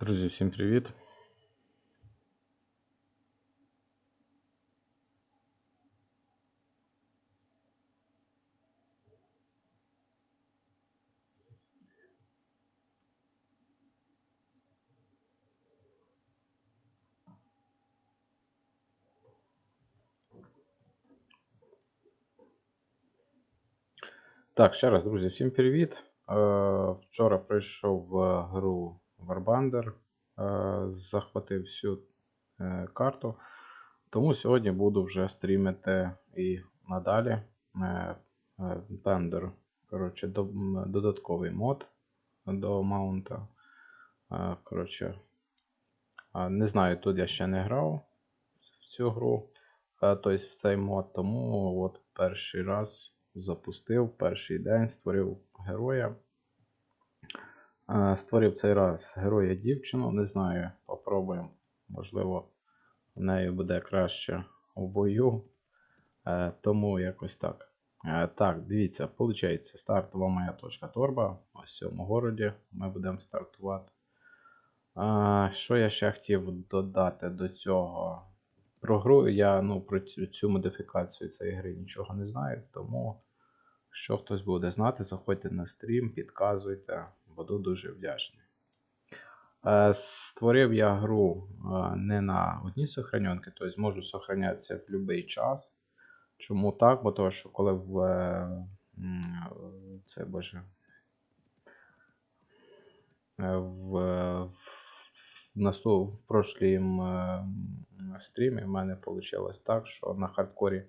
Друзі, всім привіт! Так, ще раз, друзі, всім привіт. Е, Вчора прийшов в гру Warbander, е, захватив всю е, карту. Тому сьогодні буду вже стрімити і надалі е, е, Коротше, додатковий мод до маунта. Коротше, не знаю, тут я ще не грав в цю гру, тобто в цей мод, тому от перший раз запустив, перший день створив героя. Створив цей раз героя дівчину, не знаю, попробуємо. Можливо, в неї буде краще в бою. Е, Тому якось так. Е, Так, дивіться, виходить, стартова моя точка торба. Ось в цьому городі ми будемо стартувати. Що я ще хотів додати до цього? Про гру я ну, про цю модифікацію цієї гри нічого не знаю, тому якщо хтось буде знати, заходьте на стрім, підказуйте, буду дуже вдячний. Е, Створив я гру е, не на одній сохраненці, тобто можу сохранятися в будь-який час. Чому так? Бо то, що коли в е, це боже. Е, В, в, в прошлім стрімі в мене вийшло так, що на хардкорі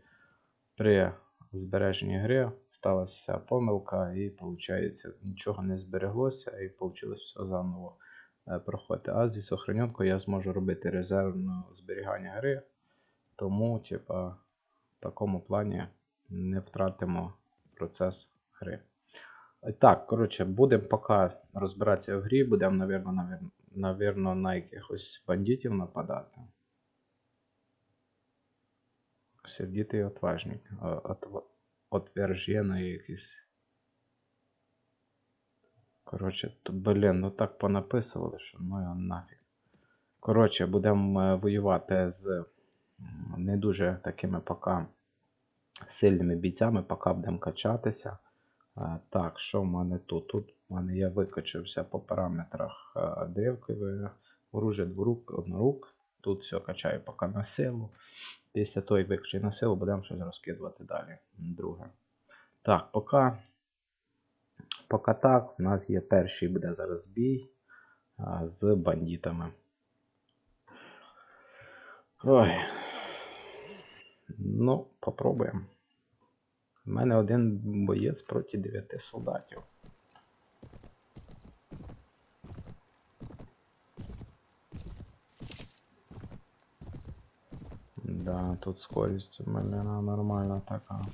при збереженні гри сталася помилка, і виходить, нічого не збереглося, і вийшло все заново е, проходити. А зі сохраненкою я зможу робити резервне зберігання гри, тому, типа, в такому плані не втратимо процес гри. Е, Так, коротше, будемо поки розбиратися в грі, будемо, навірно, навірно, на якихось бандитів нападати. Сердитий отважник. Е, отв- Отвержений якийсь. Коротше, то, блін, ну так понаписували, що ну його нафіг. Коротше, будемо е, воювати з не дуже такими поки сильними бійцями, поки будемо качатися. Е, Так, що в мене тут? Тут в мене я викачався по параметрах е, древкове, оружие дворук, однорук. Тут все качаю поки на силу. Після того, як викачаю на силу, будемо щось розкидувати далі. Друге. Так, поки, поки так, у нас є перший буде зараз бій а, з бандитами. Ой. Ну, попробуємо. У мене один боєць проти 9 солдатів. Да, тут скорость у мене нормальна така.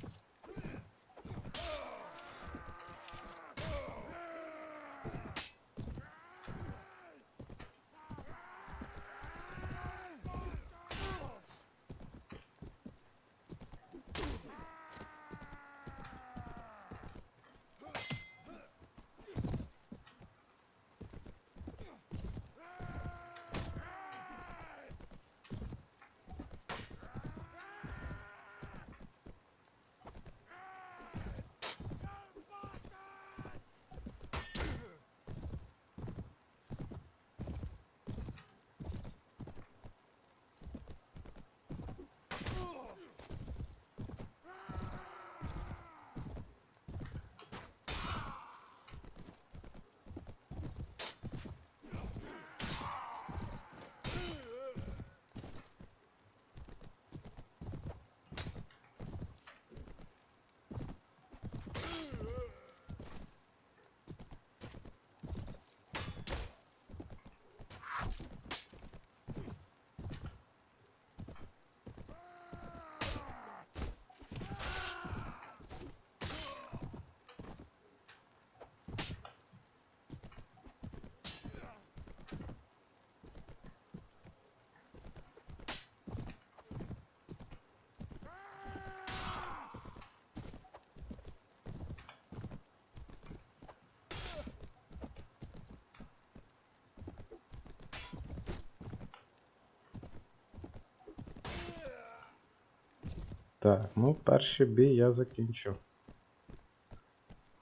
Так, ну перший бій я закінчив.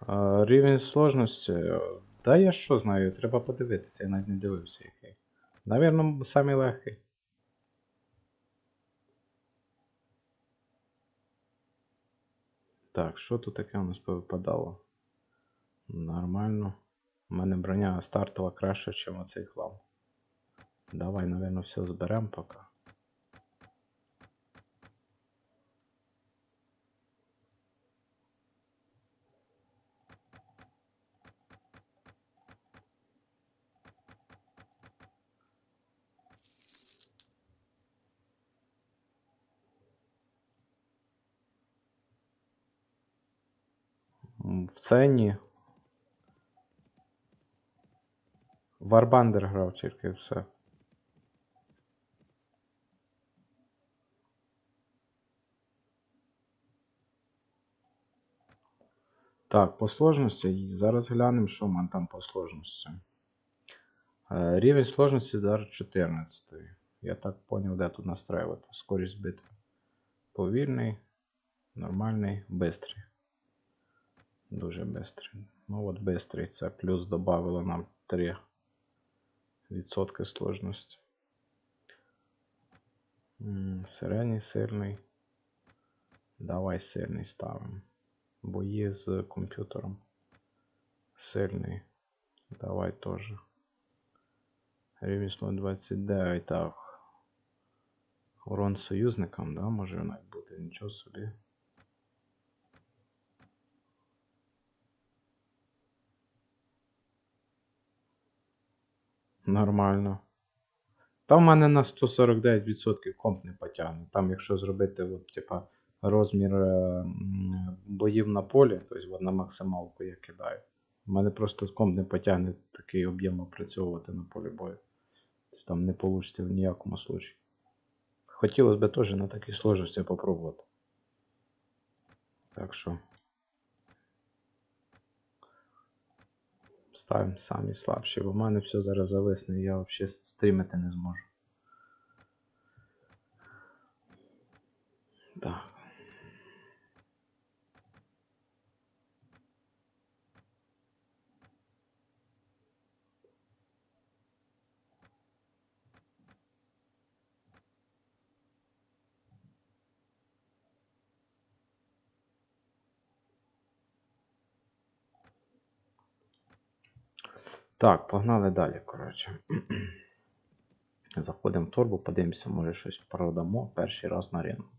А, рівень сложності. Да я що знаю, треба подивитися, я навіть не дивився який. Навірно, самий легкий. Так, що тут таке у нас повипадало? Нормально. У мене броня стартова краще, ніж оцей хлам. Давай, напевно, все зберемо поки. В це. Варбандер грав тільки все. Так, по сложності. Зараз глянемо, що в мене там по сложності. Е, Рівень сложності зараз 14. Я так поняв, де тут настраювати. Скорість битви. Повільний, нормальний, бистрий. Дуже бистрий. Ну от бистрий це плюс додавило нам 3 відсотки сложності. М, Середній, сильний. Давай сильний ставимо. Бої з комп'ютером. Сильний. Давай теж. Рівень 129. Так. Урон союзникам, да, може навіть бути. Нічого собі. Нормально. Та в мене на 149% комп не потягне. Там, якщо зробити от, типа, розмір е, боїв на полі, тобто на максималку я кидаю. У мене просто комп не потягне такий об'єм опрацьовувати на полі бою. Тобто там не вийде в ніякому случаї. Хотілося б теж на такій сложності попробувати. Так що. Ставимо самі слабші, бо в мене все зараз зависне, я взагалі стрімити не зможу. Так. Так, погнали далі, коротше. Заходимо в торбу, подивимося, може щось продамо перший раз на ринку.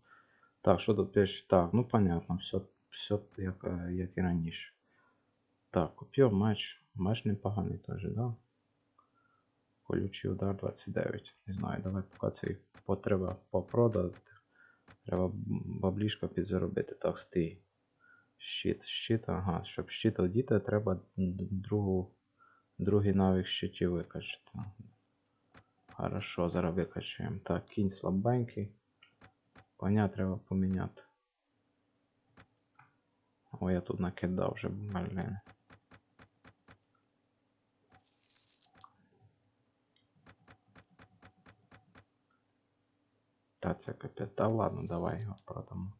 Так, що тут пише? Так, ну понятно, все, все як, е, як і раніше. Так, купив меч. Меч непоганий теж, да? Колючий удар 29. Не знаю, давай поки цей потреба попродати. Треба баблішка підзаробити. Так, стій. Щит, щит, ага, щоб щит одіти, треба другу, другий навик щитів викачати. Хорошо, зараз викачуємо. Так, кінь слабенький. Коня треба поміняти. О, я тут накидав вже, блін. Та це капець. Ладно, давай його продамо.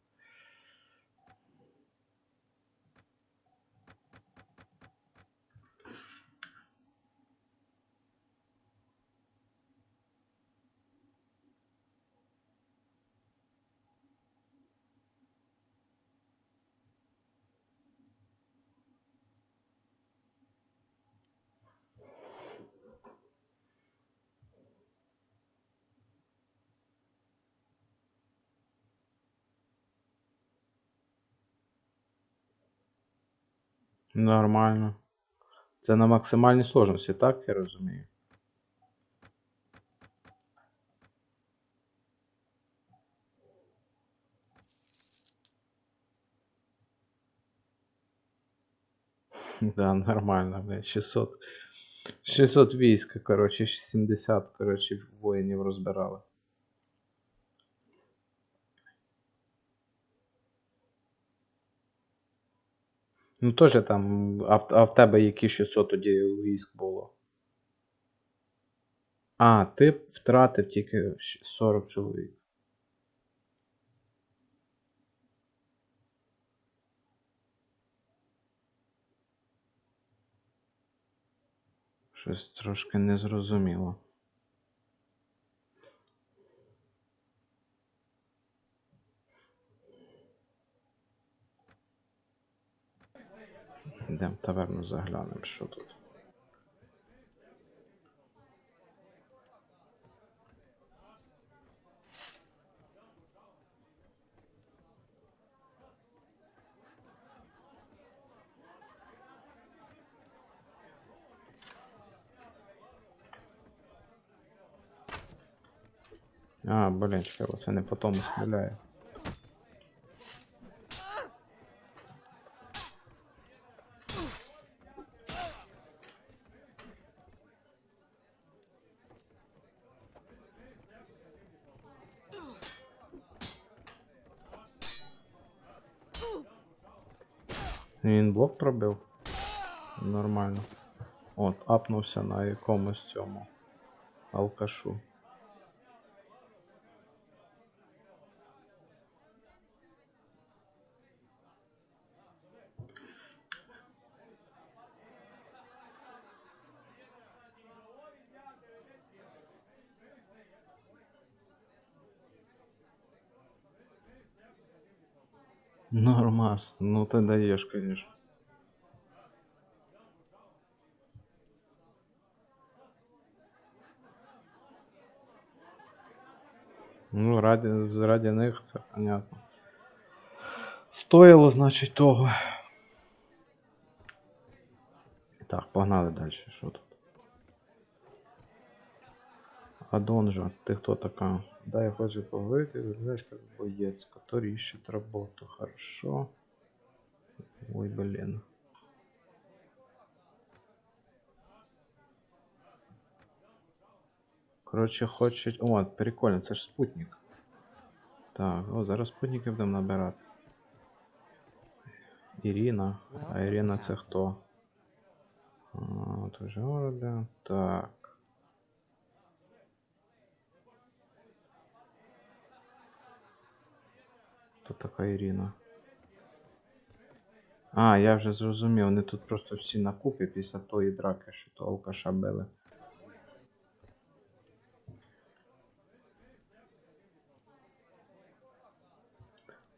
Нормально. Це на максимальній сложності, так я розумію? Да, нормально, блядь, 600. 600 війська, коротше, 70, коротше, воїнів розбирали. Ну теж там, а в, а в тебе які 600 тоді військ було. А, ти втратив тільки 40 чоловік. Щось трошки незрозуміло. Йдемо в таверну заглянемо, що тут. А, чекай, оце не по тому стріляє. Він блок пробив. Нормально. От, апнувся на якомусь цьому алкашу. Нормас, ну ты даешь, конечно. Ну, ради, заради них це понятно. Стоїло, значить, того. Так, погнали далі. Що тут? Адонжа, ти хто така? Да, я хочу поговорити, виглядаєш как боєць, который ищет работу. Хорошо. Ой, блин. Коротше, хочуть. О, прикольно, це ж спутник. Так, о, зараз спутники будемо набирати. Ірина. А Ірина це хто? От уже города. Так. Хто така Ірина? А, я вже зрозумів, вони тут просто всі накупи після тої драки, що то алкаша били.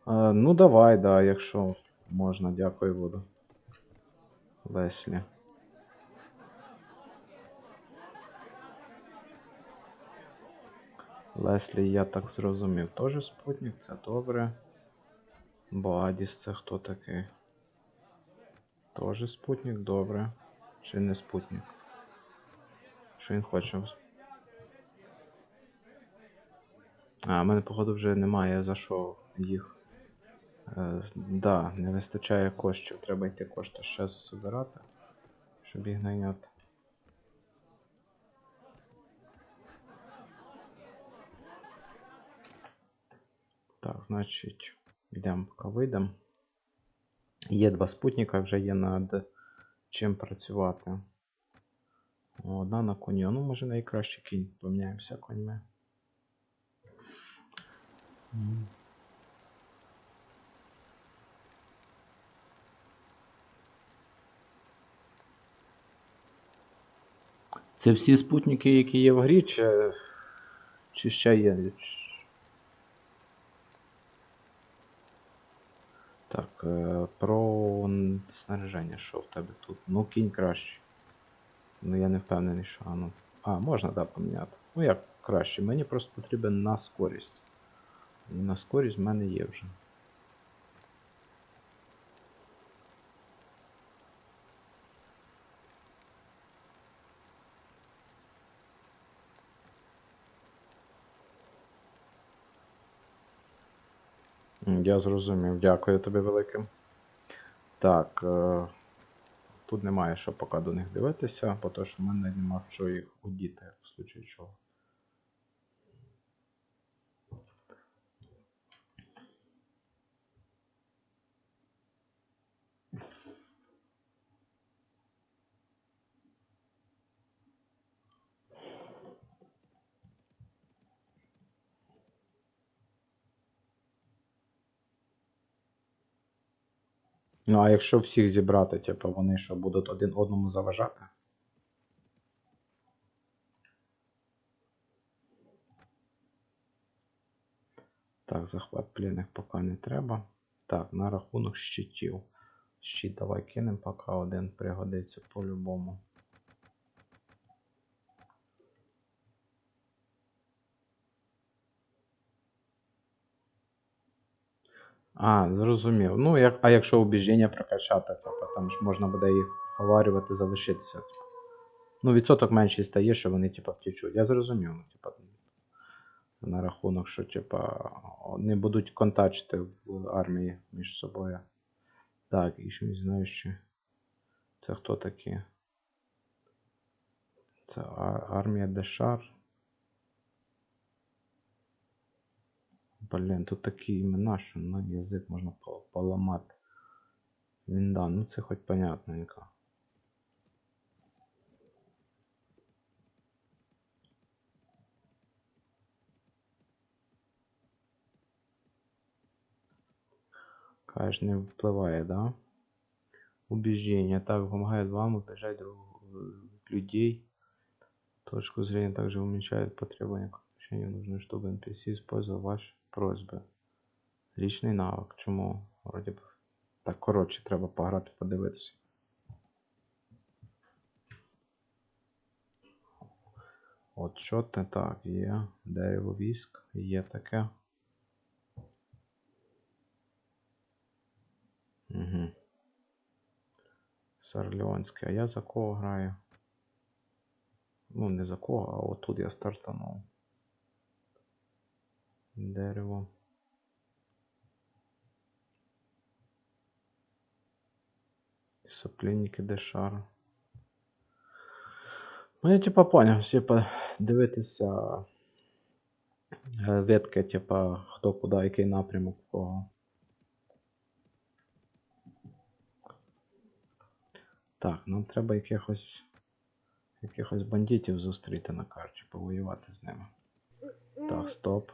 А, ну давай, да, якщо можна, дякую буду. Леслі. Леслі, я так зрозумів, теж спутник, це добре. Бо Адіс це хто такий? Тоже спутник, добре. Чи не спутник? Що він хоче? А, в мене, походу, вже немає за що їх. Е, да, не вистачає коштів. Треба йти кошти ще збирати, щоб їх найняти. Так, значить, йдемо поки вийдемо. Є два спутника, вже є над чим працювати. Одна на коні. Ну, може найкращий кінь. Поміняємося коньми. Це всі спутники, які є в грі, чи, чи ще є? Так, е, про снаряження, що в тебе тут? Ну, кінь краще. Ну я не впевнений, що ну. А, можна, да, поміняти. Ну як краще. Мені просто потрібен на скорість. І на скорість в мене є вже. Я зрозумів, дякую тобі велике. Так, е, тут немає що поки до них дивитися, бо то що в мене нема що їх удіти, в случаю чого. Ну, а якщо всіх зібрати, типу, вони що будуть один одному заважати? Так, захват пленних поки не треба. Так, на рахунок щитів. Щит давай кинемо, поки один пригодиться по-любому. А, зрозумів. Ну, як, а якщо убіжіння прокачати, то там ж можна буде їх вговарювати, залишитися. Ну, відсоток менший стає, що вони, типа, втічуть. Я зрозумів, ну, типа, на рахунок, що, типа, не будуть контачити в армії між собою. Так, і ще не знаю ще. Це хто такі? Це армія Дешар. Блін, тут такі імена, що на язик можна по- поламати. Він да, ну це хоч понятненько. Кажеш, не впливає, да? Убеждение. Так, помогает вам убежать других людей. Точку зрения также уменьшает потребования к общению. Нужно, чтобы NPC использовал ваши просьби. Річний навик. Чому? Вроді б. Так, коротше, треба пограти, подивитися. От що те так, є. Дерево віск, є таке. Угу. Сарлеонське. А я за кого граю? Ну, не за кого, а отут я стартанув. Дерево. Сопленники Дешар. Ну, я типа понял, типа дивитися е, ветки, типа, хто куди, який напрямок кого. Так, нам треба якихось якихось бандитів зустріти на карті, повоювати з ними. Так, стоп.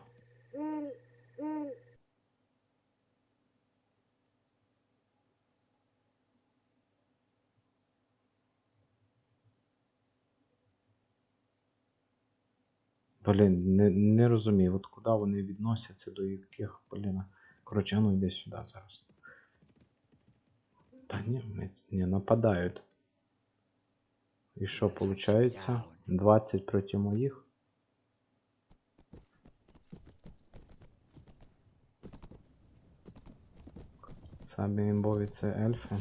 Блін, не, не розумію, от куди вони відносяться, до яких, блін. Коротше, ну йди сюди зараз. Та ні, не нападають. І що виходить? 20 проти моїх? Самі імбові це ельфи.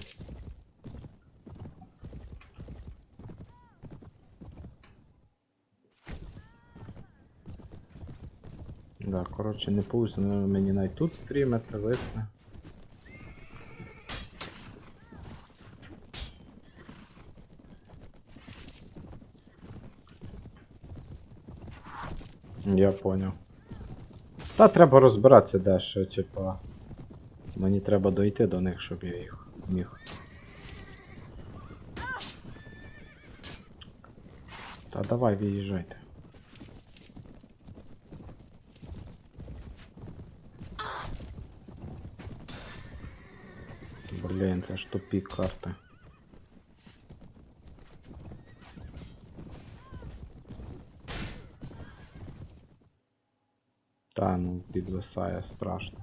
Да, коротше, не вийде мені навіть тут стрімити, висне. Я понял. Та треба розбиратися дещо, типа. Мені треба дойти до них, щоб я їх міг. Та давай, виїжджайте. Блін, це ж тупік карти. Та ну підвисає страшно.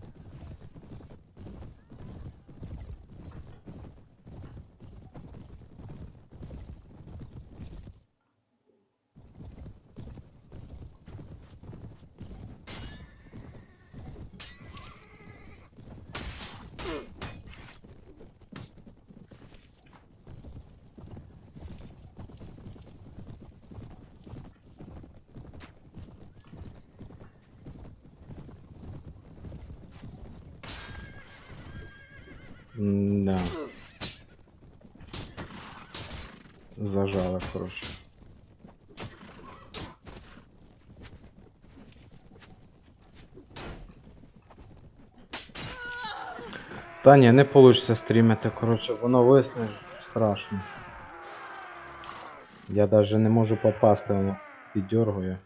Да. Зажали, коротше. Та ні, не вийде стрімити, коротше, воно висне страшно. Я навіть не можу попасти, воно піддергує.